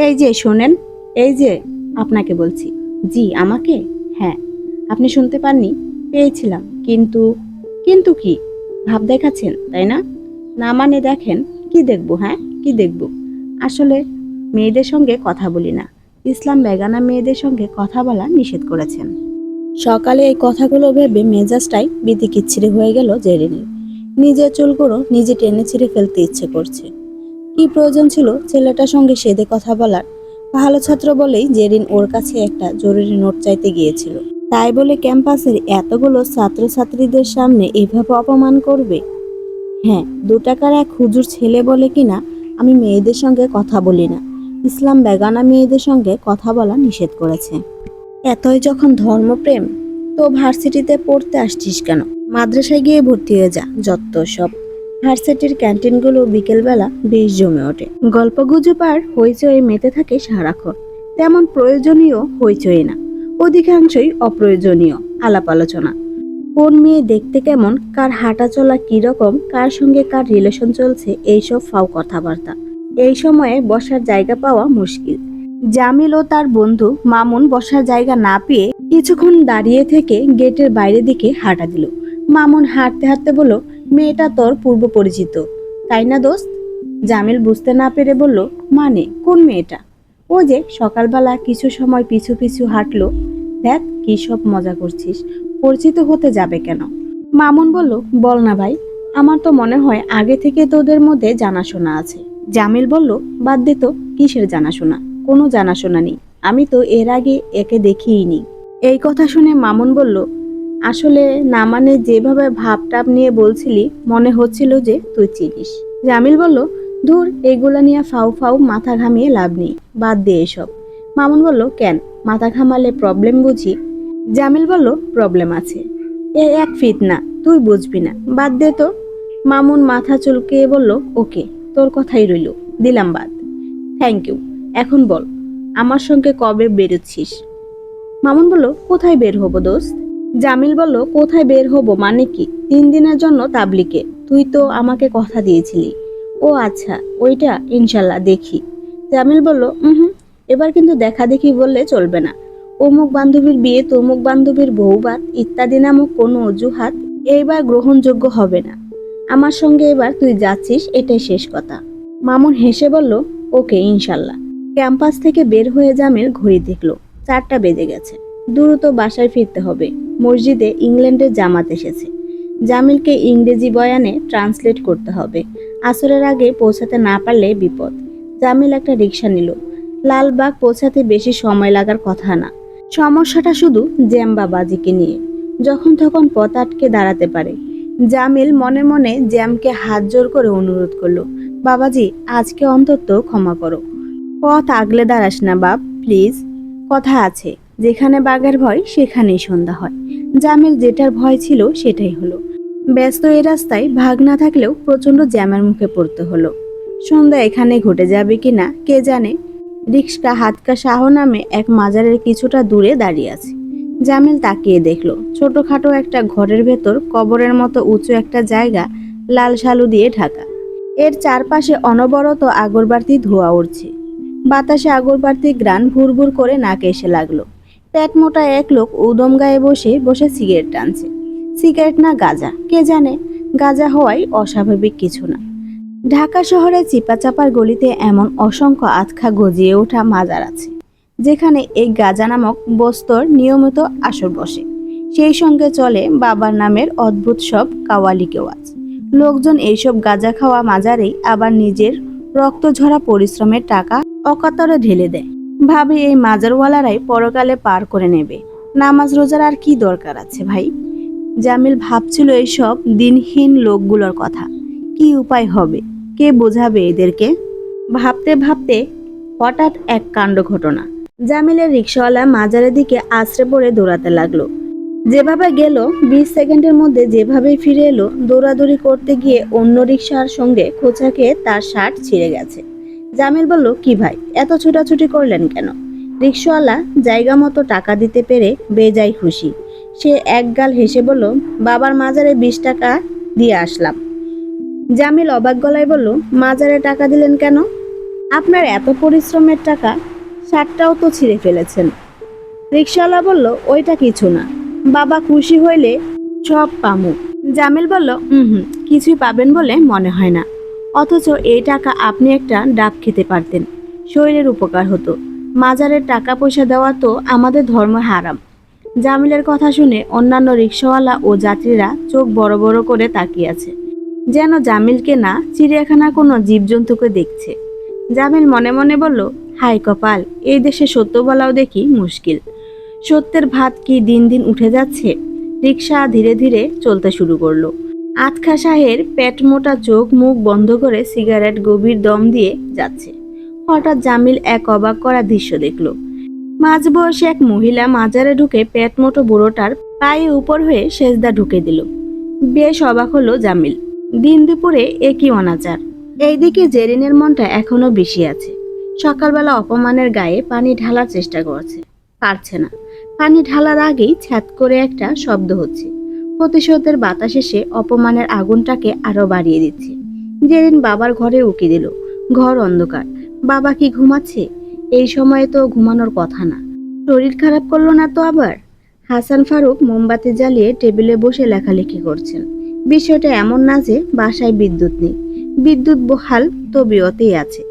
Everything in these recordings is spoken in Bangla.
এই যে, শোনেন, এই যে আপনাকে বলছি। জি, আমাকে? হ্যাঁ আপনি শুনতে পাননি? পেয়েছিলাম কিন্তু কিন্তু কি? ভাব দেখাচ্ছেন, তাই না? না মানে দেখেন, কি দেখব হ্যাঁ? কি দেখব? আসলে মেয়েদের সঙ্গে কথা বলি না। ইসলাম বেগানা মেয়েদের সঙ্গে কথা বলা নিষেধ করেছেন। সকালে এই কথাগুলো ভেবে মেজাজটাই বিতিকিচ্ছিরি হয়ে গেল জেরিনের। নিজের চুলগুলো নিজে টেনে ছিঁড়ে ফেলতে ইচ্ছে করছে। কি প্রয়োজন ছিল ছেলেটার সঙ্গে সেদে কথা বলার? ভালো ছাত্র বলেই জেরিন ওর কাছে একটা জরুরি নোট চাইতে গিয়েছিল। তাই বলে ক্যাম্পাসের এতগুলো ছাত্রছাত্রীদের সামনে এভাবে অপমান করবে? হ্যাঁ দু টাকার এক হুজুর ছেলে বলে কিনা আমি মেয়েদের সঙ্গে কথা বলি না। ইসলাম বেগানা মেয়েদের সঙ্গে কথা বলা নিষেধ করেছে। এতই যখন ধর্মপ্রেম, তো ভার্সিটিতে পড়তে আসছিস কেন? মাদ্রাসায় গিয়ে ভর্তি হয়ে যা, যত সব। ভার্সিটির ক্যান্টিনগুলো বিকেলবেলা বেশ জমে ওঠে। গল্পগুজব আর হইচয়ে মেতে থাকে সারাক্ষণ। তেমন প্রয়োজনীয় হইচই না। অধিকাংশই অপ্রয়োজনীয় আলাপ আলোচনা। কোন মেয়ে দেখতে কেমন, কার হাঁটা চলা কীরকম কার সঙ্গে কার রিলেশন চলছে, এইসব ফাও কথাবার্তা। এই সময়ে বসার জায়গা পাওয়া মুশকিল। জামিল ও তার বন্ধু মামুন বসার জায়গা না পেয়ে কিছুক্ষণ দাঁড়িয়ে থেকে গেটের বাইরে দিকে হাঁটা দিল। মামুন হাঁটতে হাঁটতে বলল মেয়েটা তোর পূর্ব পরিচিত। তাই না দোস্ত? জামিল বুঝতে না পেরে বলল মানে কোন মেয়েটা? ও যে সকালবেলা কিছু সময় পিছু পিছু হাঁটলো, দেখ, কি সব মজা করছিস, পরিচিত হতে যাবে কেন? মামুন বলল, বল না ভাই, আমার তো মনে হয় আগে থেকে তোদের মধ্যে জানাশোনা আছে। জামিল বলল, বাদ দে তো, কিসের জানাশোনা? কোনো জানাশোনা নেই। আমি তো এর আগে একে দেখিইনি এই কথা শুনে মামুন বলল আসলে না মানে যেভাবে ভাবটাপ নিয়ে বলছিলি, মনে হচ্ছিল যে তুই চিনিস। জামিল বলল, ধুর, এগুলা নিয়ে ফাউ ফাউ মাথা ঘামিয়ে লাভ নেই, বাদ দে এসব। মামুন বলল, কেন? মাথা ঘামালে প্রবলেম বুঝি? জামিল বলল প্রবলেম আছে। এ এক ফিট না তুই বুঝবি না, বাদ দে তো। মামুন মাথা চুলকে বলল, ওকে, তোর কথাই রইল, দিলাম বাদ। থ্যাংক ইউ এখন বল, আমার সঙ্গে কবে বেরোচ্ছিস? মামুন বলল, কোথায় বের হব দোস্ত? জামিল বলল, কোথায় বের হব? মানে কি? তিন দিনের জন্য তাবলিকে। তুই তো আমাকে কথা দিয়েছিলি। ও আচ্ছা ওইটা ইনশাল্লাহ দেখি। জামিল বলল হুম, এবার কিন্তু দেখা দেখি বললে চলবে না। অমুক বান্ধবীর বিয়ে, তমুক বান্ধবীর বউবাত, ইত্যাদি নামক কোনো অজুহাত এইবার গ্রহণযোগ্য হবে না। আমার সঙ্গে এবার তুই যাচ্ছিস, এটাই শেষ কথা। মামুন হেসে বলল, ওকে, ইনশাল্লাহ। ক্যাম্পাস থেকে বের হয়ে জামিল ঘড়ি দেখল। চারটা বেজে গেছে। দ্রুত বাসায় ফিরতে হবে। মসজিদে ইংল্যান্ডের জামাত এসেছে। জামিলকে ইংরেজি বয়ানে ট্রান্সলেট করতে হবে। আসরের আগে পৌঁছাতে না পারলে বিপদ। জামিল একটা রিক্সা নিল। লালবাগ পৌঁছাতে বেশি সময় লাগার কথা না। সমস্যাটা শুধু জ্যামবাবাজিকে নিয়ে। যখন তখন পথ আটকে দাঁড়াতে পারে। জামিল মনে মনে জ্যামকে হাত জোর করে অনুরোধ করল, বাবাজি, আজকে অন্তত ক্ষমা করো। পথ আগলে দাঁড়াস না বাপ, প্লিজ। কথা আছে। যেখানে বাঘের ভয়, সেখানেই সন্ধ্যা হয়। জামিল যেটার ভয় ছিল, সেটাই হলো। ব্যস্ত এ রাস্তায় ভাগ না থাকলেও প্রচণ্ড জ্যামের মুখে পড়তে হলো। সন্ধ্যা এখানে ঘটে যাবে কি না, কে জানে? রিক্সা হাতকা শাহ নামে এক মাজারের কিছুটা দূরে দাঁড়িয়ে আছে। জামিল তাকিয়ে দেখল, ছোটখাটো একটা ঘরের ভেতর কবরের মতো উঁচু একটা জায়গা লাল শালু দিয়ে ঢাকা। এর চারপাশে অনবরত আগরবাতি ধোয়া উঠছে বাতাসে আগরবাতি গ্রান ভুরভুর করে নাকে এসে লাগল। পেট মোটা এক লোক উদম গায়ে বসে বসে সিগারেট টানছে। সিগারেট না গাজা, কে জানে? গাজা হওয়াই অস্বাভাবিক কিছু না। ঢাকা শহরে চিপাচাপার গলিতে এমন অসংখ্য আতখা গজিয়ে ওঠা মাজার আছে, যেখানে এই গাজা নামক বস্তর নিয়মিত আসর বসে। সেই সঙ্গে চলে বাবার নামের অদ্ভুত সব কাওয়ালি কেওয়াজ লোকজন এইসব গাজা খাওয়া মাজারেই আবার নিজের রক্ত ঝরা পরিশ্রমের টাকা অকাতরে ঢেলে দেয়। ভাবে এই মাজারওয়ালারাই পরকালে পার করে নেবে। নামাজ রোজার আর কি দরকার আছে ভাই? জামিল ভাবছিল এইসব দিনহীন লোকগুলোর কথা। কি উপায় হবে? কে বোঝাবে এদেরকে? ভাবতে ভাবতে হঠাৎ এক কাণ্ড ঘটনা। জামিলের রিক্সাওয়ালা মাজারের দিকে আশ্রে পড়ে দৌড়াতে লাগল। যেভাবে গেল, বিশ সেকেন্ডের মধ্যে যেভাবে ফিরে এলো, দৌড়াদৌড়ি করতে গিয়ে অন্য রিক্সার সঙ্গে খোঁচা খেয়ে তার শার্ট ছিঁড়ে গেছে। জামিল বলল, কি ভাই, এত ছোটাছুটি করলেন কেন? রিক্সাওয়ালা জায়গা মতো টাকা দিতে পেরে বেজায় খুশি। সে এক গাল হেসে বলল, বাবার মাজারে বিশ টাকা দিয়ে আসলাম। জামিল অবাক গলায় বলল, মাজারে টাকা দিলেন কেন? আপনার এত পরিশ্রমের টাকা শার্টটাও তো ছিঁড়ে ফেলেছেন। রিক্সাওয়ালা বলল, ওইটা কিছু না, বাবা খুশি হইলে সব পামু জামিল বলল হুম হুম, কিছুই পাবেন বলে মনে হয় না। অথচ এই টাকা আপনি একটা ডাব খেতে পারতেন। শরীরের উপকার হতো। মাজারের টাকা পয়সা দেওয়া তো আমাদের ধর্ম হারাম। জামিলের কথা শুনে অন্যান্য রিক্সাওয়ালা ও যাত্রীরা চোখ বড় বড় করে তাকিয়ে আছে। যেন জামিলকে না চিড়িয়াখানা কোনো জীবজন্তুকে দেখছে। জামিল মনে মনে বলল হাই কপাল, এই দেশে সত্য বলাও দেখি মুশকিল। সত্যের ভাত কি দিন দিন উঠে যাচ্ছে? রিক্সা ধীরে ধীরে চলতে শুরু করল। আতখা শাহের পেট মোটা চোখ মুখ বন্ধ করে সিগারেট গভীর দম দিয়ে যাচ্ছে। হঠাৎ জামিল এক অবাক করা দৃশ্য দেখল। মাঝ বয়সী এক মহিলা মাজারে ঢুকে পেট মোটো বুড়োটার পায়ে উপর হয়ে সেজদা ঢুকে দিল। বেশ অবাক হলো জামিল। দিন দুপুরে একই অনাচার। এইদিকে জেরিনের মনটা এখনও বেশি আছে। সকালবেলা অপমানের গায়ে পানি ঢালার চেষ্টা করছে। পারছে না। পানি ঢালার আগেই ছ্যাত করে একটা শব্দ হচ্ছে। প্রতিশোধের বাতাস এসে অপমানের আগুনটাকে আরও বাড়িয়ে দিচ্ছে। যেদিন বাবার ঘরে উকি দিল, ঘর অন্ধকার। বাবা কি ঘুমাচ্ছে? এই সময়ে তো ঘুমানোর কথা না। শরীর খারাপ করল না তো আবার? হাসান ফারুক মোমবাতি জ্বালিয়ে টেবিলে বসে লেখালেখি করছেন। বিষয়টা এমন না যে বাসায় বিদ্যুৎ নেই। বিদ্যুৎ বহাল তবিয়তেই আছে।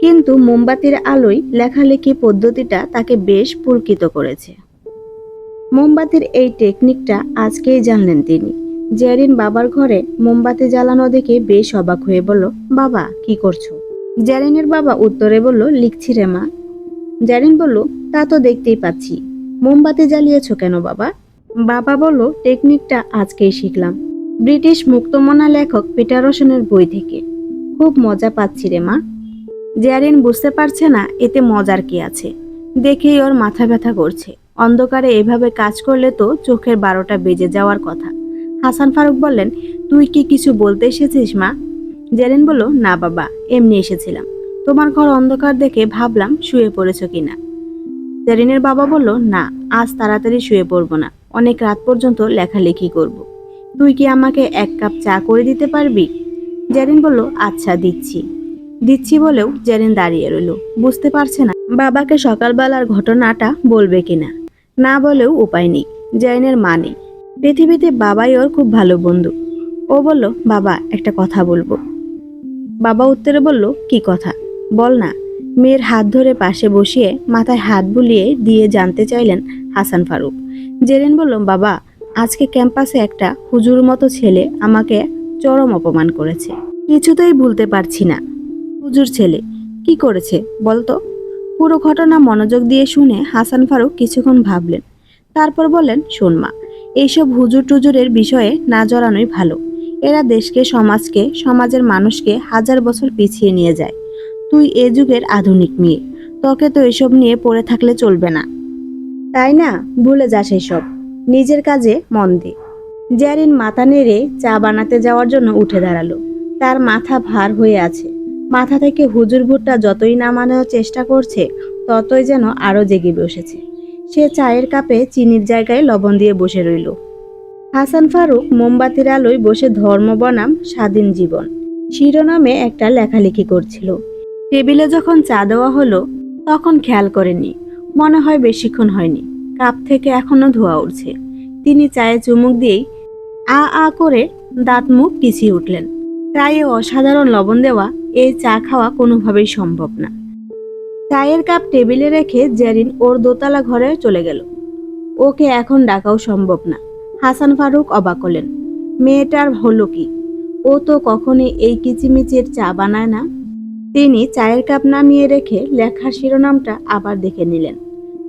কিন্তু মোমবাতির আলোয় লেখালেখি পদ্ধতিটা তাকে বেশ পুলকিত করেছে। মোমবাতির এই টেকনিকটা আজকেই জানলেন তিনি। জেরিন বাবার ঘরে মোমবাতি জ্বালানো দেখে বেশ অবাক হয়ে বলল, বাবা, কি করছ? জেরিনের বাবা উত্তরে বলল, লিখছি রে মা। জেরিন বলল, তা তো দেখতেই পাচ্ছি। মোমবাতি জ্বালিয়েছো কেন বাবা? বাবা বলল টেকনিকটা আজকেই শিখলাম। ব্রিটিশ মুক্তমনা লেখক পিটারসনের বই থেকে। খুব মজা পাচ্ছি রে মা। জেরিন বুঝতে পারছে না এতে মজার কি আছে। দেখেই ওর মাথা ব্যথা করছে। অন্ধকারে এভাবে কাজ করলে তো চোখের বারোটা বেজে যাওয়ার কথা। হাসান ফারুক বললেন, তুই কি কিছু বলতে এসেছিস, মা? জেরেন বলল, না বাবা, এমনি এসেছিলাম। তোমার ঘর অন্ধকার দেখে ভাবলাম শুয়ে পড়েছ কিনা? জেরিনের বাবা বলল, না, আজ তাড়াতাড়ি শুয়ে পড়ব না। অনেক রাত পর্যন্ত লেখালেখি করব। তুই কি আমাকে এক কাপ চা করে দিতে পারবি? জেরিন বলল আচ্ছা দিচ্ছি। দিচ্ছি বলেও জেরিন দাঁড়িয়ে রইল। বুঝতে পারছে না বাবাকে সকালবেলার ঘটনাটা বলবে কিনা। না বলেও উপায় নেই জেরিনের মা নেই। পৃথিবীতে বাবাই ওর খুব ভালো বন্ধু। ও বলল, বাবা, একটা কথা বলব। বাবা উত্তরে বলল, কি কথা? বল না। মেয়ের হাত ধরে পাশে বসিয়ে মাথায় হাত বুলিয়ে দিয়ে জানতে চাইলেন হাসান ফারুক। জেরিন বলল, বাবা, আজকে ক্যাম্পাসে একটা হুজুর মতো ছেলে আমাকে চরম অপমান করেছে। কিছুতেই ভুলতে পারছি না। হুজুর ছেলে, কি করেছে বলতো? পুরো ঘটনা মনোযোগ দিয়ে শুনে হাসান ফারুক কিছুক্ষণ ভাবলেন। তারপর বললেন, শোন মা, এইসব হুজুর টুজুরের বিষয়ে না জড়ানোই ভালো। এরা দেশকে, সমাজকে, সমাজের মানুষকে হাজার বছর পিছিয়ে নিয়ে যায়। তুই এ যুগের আধুনিক মেয়ে তোকে তো এসব নিয়ে পড়ে থাকলে চলবে না। তাই না? ভুলে যাস এসব নিজের কাজে মন দে। জ্যারিন মাথা নেড়ে চা বানাতে যাওয়ার জন্য উঠে দাঁড়াল। তার মাথা ভার হয়ে আছে। মাথা থেকে হুজুর ভুট্টা যতই নামানোর চেষ্টা করছে, ততই যেন আরও জেগে বসেছে। সে চায়ের কাপে চিনির জায়গায় লবণ দিয়ে বসে রইল। হাসান ফারুক মোমবাতির আলোয় বসে ধর্ম বনাম স্বাধীন জীবন। শিরোনামে একটা লেখালেখি করছিল। টেবিলে যখন চা দেওয়া হলো, তখন খেয়াল করেনি। মনে হয় বেশিক্ষণ হয়নি। কাপ থেকে এখনও ধোয়া উঠছে। তিনি চায়ে চুমুক দিয়েই আ আ করে দাঁত মুখ পিছিয়ে উঠলেন। চায়ে অসাধারণ লবণ দেওয়া এই চা খাওয়া কোনোভাবেই সম্ভব না। চায়ের কাপ টেবিলে রেখে জেরিন ওর দোতলা ঘরে চলে গেল। ওকে এখন ডাকাও সম্ভব না। হাসান ফারুক অবাক হলেন। মেয়েটার হলো কি? ও তো কখনই এই কিচিমিচির চা বানায় না। তিনি চায়ের কাপ নামিয়ে রেখে লেখার শিরোনামটা আবার দেখে নিলেন।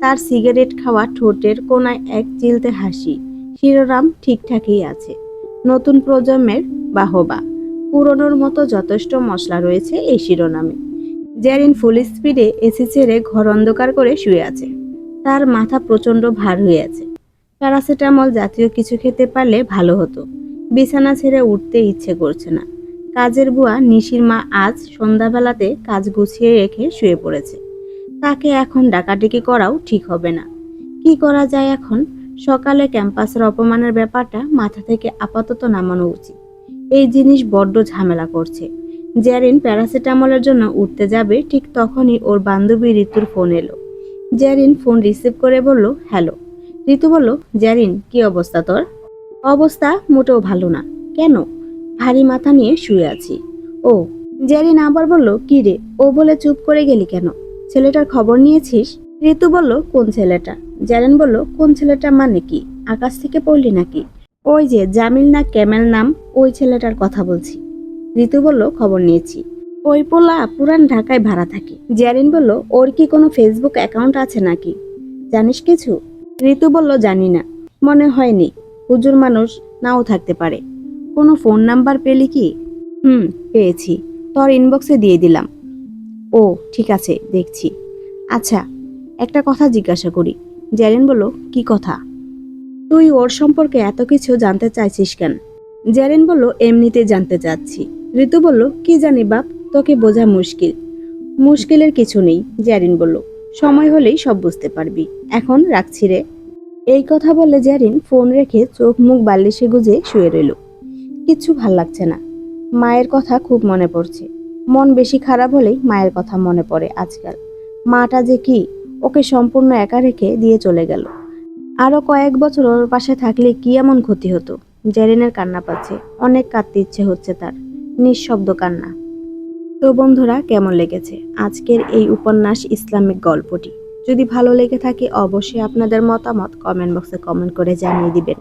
তার সিগারেট খাওয়া ঠোঁটের কোনায় এক চিলতে হাসি। শিরোনাম ঠিকঠাকই আছে। নতুন প্রজন্মের বাহবা। পুরনোর মতো যথেষ্ট মশলা রয়েছে এই শিরোনামে। জেরিন ফুল স্পিডে এসি ছেড়ে ঘর অন্ধকার করে শুয়ে আছে। তার মাথা প্রচণ্ড ভার হয়ে আছে। প্যারাসিটামল জাতীয় কিছু খেতে পারলে ভালো হতো। বিছানা ছেড়ে উঠতে ইচ্ছে করছে না। কাজের বুয়া নিশির মা আজ সন্ধ্যাবেলাতে কাজ গুছিয়ে রেখে শুয়ে পড়েছে। তাকে এখন ডাকাডাকি করাও ঠিক হবে না। কি করা যায় এখন? সকালে ক্যাম্পাসের অপমানের ব্যাপারটা মাথা থেকে আপাতত নামানো উচিত। এই জিনিস বড্ড ঝামেলা করছে। জ্যারিন প্যারাসিটামলের জন্য উঠতে যাবে ঠিক তখনই ওর বান্ধবী ঋতুর ফোন এলো। জ্যারিন ফোন রিসিভ করে বলল, হ্যালো। ঋতু বলল, জ্যারিন, কি অবস্থা তোর? অবস্থা মোটেও ভালো না। কেন? ভারী মাথা নিয়ে শুয়ে আছি। ও। জ্যারিন আবার বলল, কি রে? ও বলে চুপ করে গেলি কেন? ছেলেটার খবর নিয়েছিস? ঋতু বলল, কোন ছেলেটা? জ্যারেন বলল, কোন ছেলেটা মানে কি? আকাশ থেকে পড়লি নাকি? ওই যে জামিল না ক্যামেল নাম, ওই ছেলেটার কথা বলছি। ঋতু বলল, খবর নিয়েছি। ওই পোলা পুরান ঢাকায় ভাড়া থাকে। জ্যারিন বলল, ওর কি কোনো ফেসবুক অ্যাকাউন্ট আছে নাকি? জানিস কিছু? ঋতু বলল, জানি না। মনে হয়নি। হুজুর মানুষ নাও থাকতে পারে। কোনো ফোন নাম্বার পেলি কি? হুম, পেয়েছি। তোর ইনবক্সে দিয়ে দিলাম। ও, ঠিক আছে, দেখছি। আচ্ছা একটা কথা জিজ্ঞাসা করি। জ্যারিন বলল, কি কথা? তুই ওর সম্পর্কে এত কিছু জানতে চাইছিস কেন? জ্যারিন বলল এমনিতে জানতে চাচ্ছি। ঋতু বলল, কি জানি বাপ, তোকে বোঝা মুশকিল। মুশকিলের কিছু নেই জ্যারিন বলল। সময় হলেই সব বুঝতে পারবি। এখন রাখছি রে। এই কথা বলে জ্যারিন ফোন রেখে চোখ মুখ বালিশে গুজে শুয়ে রইল। কিচ্ছু ভালো লাগছে না। মায়ের কথা খুব মনে পড়ছে। মন বেশি খারাপ হলেই মায়ের কথা মনে পড়ে আজকাল। মাটা যে কি, ওকে সম্পূর্ণ একা রেখে দিয়ে চলে গেল। আরও কয়েক বছর ওর পাশে থাকলে কি এমন ক্ষতি হতো? জেরিনের কান্না পাচ্ছে। অনেক কাঁদতে ইচ্ছে হচ্ছে তার। নিঃশব্দ কান্না। তো বন্ধুরা, কেমন লেগেছে আজকের এই উপন্যাস ইসলামিক গল্পটি? যদি ভালো লেগে থাকে, অবশ্যই আপনাদের মতামত কমেন্ট বক্সে কমেন্ট করে জানিয়ে দিবেন।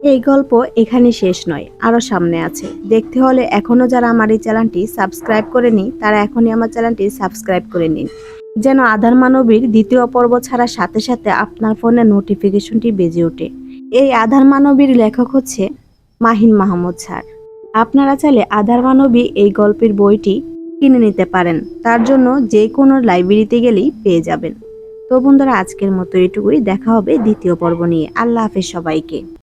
এই গল্প এখানে শেষ নয় আরও সামনে আছে। দেখতে হলে এখনও যারা আমার এই চ্যানেলটি সাবস্ক্রাইব করেনি, তারা এখনই আমার চ্যানেলটি সাবস্ক্রাইব করে নিন। যেন আধার মানবীর দ্বিতীয় পর্ব ছাড়ার সাথে সাথে আপনার ফোনে নোটিফিকেশনটি বেজে ওঠে। এই আধার মানবীর লেখক হচ্ছে মাহিন মাহমুদ স্যার। আপনারা চাইলে আধার মানবী এই গল্পের বইটি কিনে নিতে পারেন। তার জন্য যে কোনো লাইব্রেরিতে গেলেই পেয়ে যাবেন। তো বন্ধুরা, আজকের মতো এটুকুই। দেখা হবে দ্বিতীয় পর্ব নিয়ে। আল্লাহ হাফেজ সবাইকে।